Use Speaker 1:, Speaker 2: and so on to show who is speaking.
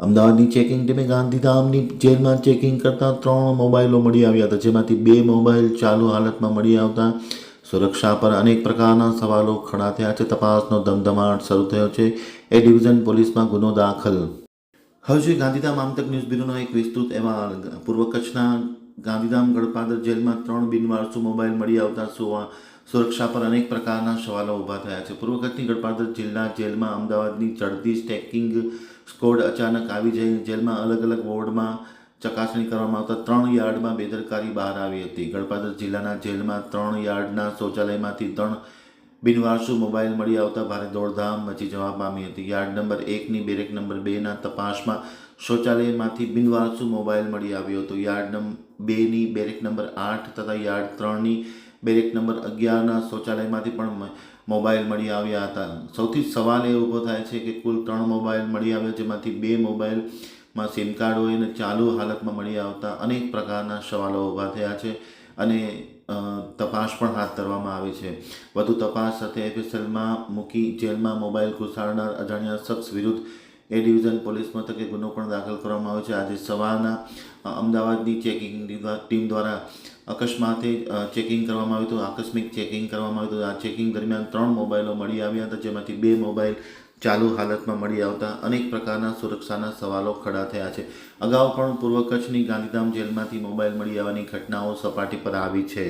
Speaker 1: અમદાવાદની ચેકિંગ ટીમે ગાંધીધામની જેલમાં ચેકિંગ કરતા ત્રણ મોબાઈલો મળી આવ્યા હતા, જેમાંથી બે મોબાઈલ ચાલુ હાલતમાં મળી આવતા. સુરક્ષા પર અનેક પ્રકારના સવાલો ખડા થયા છે. તપાસનો ધમધમાટ શરૂ થયો છે. એ ડિવિઝન પોલીસમાં ગુનો દાખલ. હવે જોઈએ ગાંધીધામ આમતક ન્યૂઝ બ્યુરોનો એક વિસ્તૃત અહેવાલ. પૂર્વ કચ્છના ગાંધીધામ ગળપાદર જેલમાં ત્રણ બિનવારસુ મોબાઈલ મળી આવતા સુવા સુરક્ષા પર અનેક પ્રકારના સવાલો ઊભા થયા છે. પૂર્વ કચ્છની ગળપાદર જિલ્લા જેલમાં અમદાવાદની ચડતી સ્ટેકિંગ સ્કોડ અચાનક આવી જઈ જેલમાં અલગ અલગ વોર્ડમાં ચકાસણી કરવામાં આવતા ત્રણ યાર્ડમાં બેદરકારી બહાર આવી હતી. ગળપાદર જિલ્લાના જેલમાં ત્રણ યાર્ડના શૌચાલયમાંથી ત્રણ બિનવારસુ મોબાઈલ મળી આવતા ભારે દોડધામ મચી જવા પામી હતી. યાર્ડ નંબર એકની બેરેક નંબર બેના તપાસમાં શૌચાલયમાંથી બિનવારસુ મોબાઈલ મળી આવ્યો હતો. યાર્ડ નંબર બેની બેરેક નંબર આઠ તથા યાર્ડ ત્રણની બેરેક નંબર અગિયારના શૌચાલયમાંથી પણ મોબાઈલ મળી આવ્યા હતા. સૌથી સવાલ એ ઊભો થાય છે કે કુલ ત્રણ મોબાઈલ મળી આવ્યા, જેમાંથી બે મોબાઈલમાં સિમ કાર્ડ હોય અને ચાલુ હાલતમાં મળી આવતા અનેક પ્રકારના સવાલો ઊભા થયા છે અને તપાસ પણ હાથ ધરવામાં આવી છે. વધુ તપાસ સાથે એફએસએલમાં મૂકી જેલમાં મોબાઈલ ઘુસાડનાર અજાણ્યા શખ્સ વિરુદ્ધ એ ડિવિઝન પોલીસ મથકે ગુનો પણ દાખલ કરવામાં આવ્યો છે. આજે સવારના અમદાવાદની ચેકિંગ ટીમ દ્વારા અકસ્માતે ચેકિંગ કરવામાં આવ્યું હતું. આકસ્મિક ચેકિંગ કરવામાં આવ્યું હતું. આ ચેકિંગ દરમિયાન ત્રણ મોબાઈલો મળી આવ્યા હતા, જેમાંથી બે મોબાઈલ ચાલુ હાલતમાં મળી આવતા અનેક પ્રકારના સુરક્ષાના સવાલો ખડા થયા છે. અગાઉ પણ પૂર્વ કચ્છની ગાંધીધામ જેલમાંથી મોબાઈલ મળી આવવાની ઘટનાઓ સપાટી પર આવી છે.